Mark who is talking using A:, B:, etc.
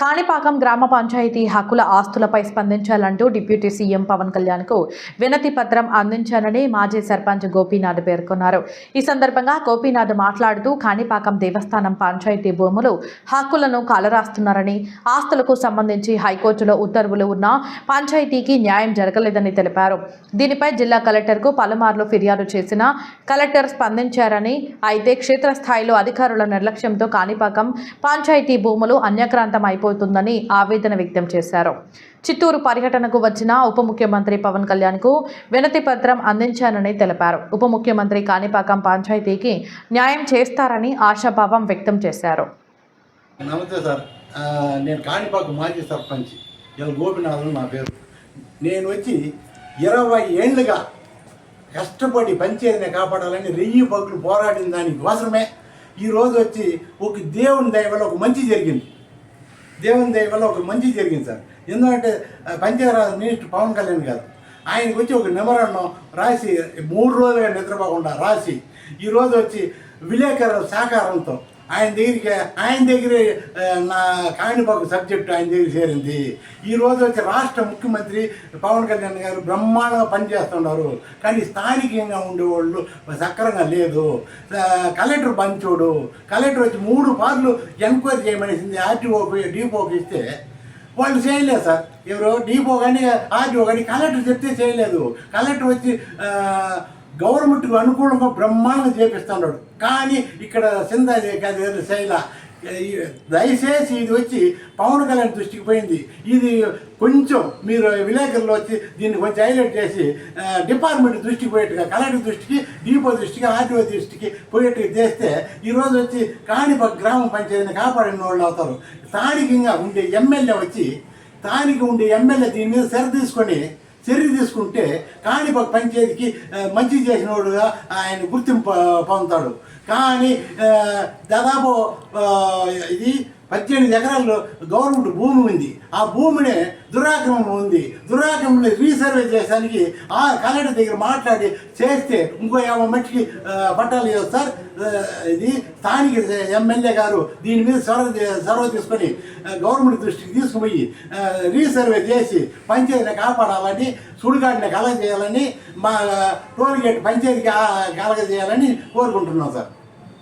A: కాణిపాకం గ్రామ పంచాయతీ హక్కుల ఆస్తులపై స్పందించాలంటూ డిప్యూటీ సీఎం పవన్ కళ్యాణ్కు వినతి పత్రం అందించానని మాజీ సర్పంచ్ గోపీనాథ్ పేర్కొన్నారు. ఈ సందర్భంగా గోపీనాథ్ మాట్లాడుతూ కాణిపాకం దేవస్థానం పంచాయతీ భూములు హక్కులను కాలరాస్తున్నారని ఆస్తులకు సంబంధించి హైకోర్టులో ఉత్తర్వులు ఉన్నా పంచాయతీకి న్యాయం జరగలేదని తెలిపారు. దీనిపై జిల్లా కలెక్టర్కు పలుమార్లు ఫిర్యాదు చేసినా కలెక్టర్ స్పందించారని అయితే క్షేత్రస్థాయిలో అధికారుల నిర్లక్ష్యంతో కాణిపాకం పంచాయతీ భూములు అన్యక్రాంతం అయిపోతుందని ఆవేదన వ్యక్తం చేశారు. చిత్తూరు పర్యటనకు వచ్చిన ఉప ముఖ్యమంత్రి పవన్ కళ్యాణ్కు వినతి పత్రం అందించానని తెలిపారు. ఉప ముఖ్యమంత్రి కాణిపాకం పంచాయతీకి న్యాయం చేస్తారని ఆశాభావం వ్యక్తం చేశారు.
B: నమస్తే సార్. నేను కాణిపాకు మాజీ సర్పంచ్ ఇలా గోపినాథన్ నా పేరు. నేను వచ్చి ఇరవై ఏళ్ళుగా కష్టపడి పంచాయతీని కాపాడాలని రెయ్యి పగులు పోరాడిన దానికి కోసమే ఈరోజు వచ్చి ఒక దేవుని దయ వల్ల ఒక మంచి జరిగింది. దేవుని దయ వల్ల ఒక మంచి జరిగింది సార్. ఎందుకంటే ఆ, పంచాయతీరాజ్ మినిస్టర్ పవన్ కళ్యాణ్ గారు ఆయనకు వచ్చి ఒక నిమరణం రాసి మూడు రోజులుగా నిద్రపోకుండా రాసి ఈరోజు వచ్చి విలేకరుల సహకారంతో ఆయన దగ్గరికి ఆయన దగ్గరే నా కాణిపాకు సబ్జెక్టు ఆయన దగ్గర చేరింది. ఈరోజు వచ్చి రాష్ట్ర ముఖ్యమంత్రి పవన్ కళ్యాణ్ గారు బ్రహ్మాండంగా పనిచేస్తున్నారు. కానీ స్థానికంగా ఉండేవాళ్ళు సక్రంగా లేదు. కలెక్టర్ పంచోడు కలెక్టర్ వచ్చి మూడు పార్లు ఎంక్వైరీ చేయమనేసింది. ఆర్టీఓకి డీపోకి ఇస్తే వాళ్ళు చేయలేదు సార్. ఎవరు డీపో కానీ ఆర్టీఓ కానీ కలెక్టర్ చెప్తే చేయలేదు. కలెక్టర్ వచ్చి గవర్నమెంట్కు అనుకూలంగా బ్రహ్మాండంగా చేపిస్తున్నాడు. కానీ ఇక్కడ సింధ కాదు శైల ఈ దయచేసి ఇది వచ్చి పవన్ కళ్యాణ్ దృష్టికి పోయింది. ఇది కొంచెం మీరు విలేకరులు వచ్చి దీన్ని కొంచెం హైలైట్ చేసి డిపార్ట్మెంట్ దృష్టికి పోయేట్టుగా కలెక్టర్ దృష్టికి డిపో దృష్టికి ఆర్టీఓ దృష్టికి పోయేట్టుగా చేస్తే ఈరోజు వచ్చి కాణిప గ్రామ పంచాయతీని కాపాడిన వాళ్ళు అవుతారు. స్థానికంగా ఉండే ఎమ్మెల్యే వచ్చి స్థానిక ఉండే ఎమ్మెల్యే దీని మీద సరి తీసుకొని చర్య తీసుకుంటే కాణిపాక పంచాయతీకి మంచి చేసినోడుగా ఆయన గుర్తింపు పొందుతాడు. కానీ దాదాపు ఇది పద్దెనిమిది ఎకరాల్లో గవర్నమెంట్ భూమి ఉంది. ఆ భూమిని దురాక్రమం ఉంది. దురాక్రమణ రీసర్వే చేయడానికి ఆ కలెక్టర్ దగ్గర మాట్లాడి చేస్తే ఇంకో యాభై మట్టికి పట్టాలు ఇవ్వచ్చు సార్. ఇది స్థానిక ఎమ్మెల్యే గారు దీని మీద చొరవ చొరవ తీసుకొని గవర్నమెంట్ దృష్టికి తీసుకుపోయి రీసర్వే చేసి పంచాయతీని కాపాడాలని సుడిగాడిని కలగజేయాలని మా టోల్ గేట్ పంచాయతీకి కలగజేయాలని కోరుకుంటున్నాం సార్.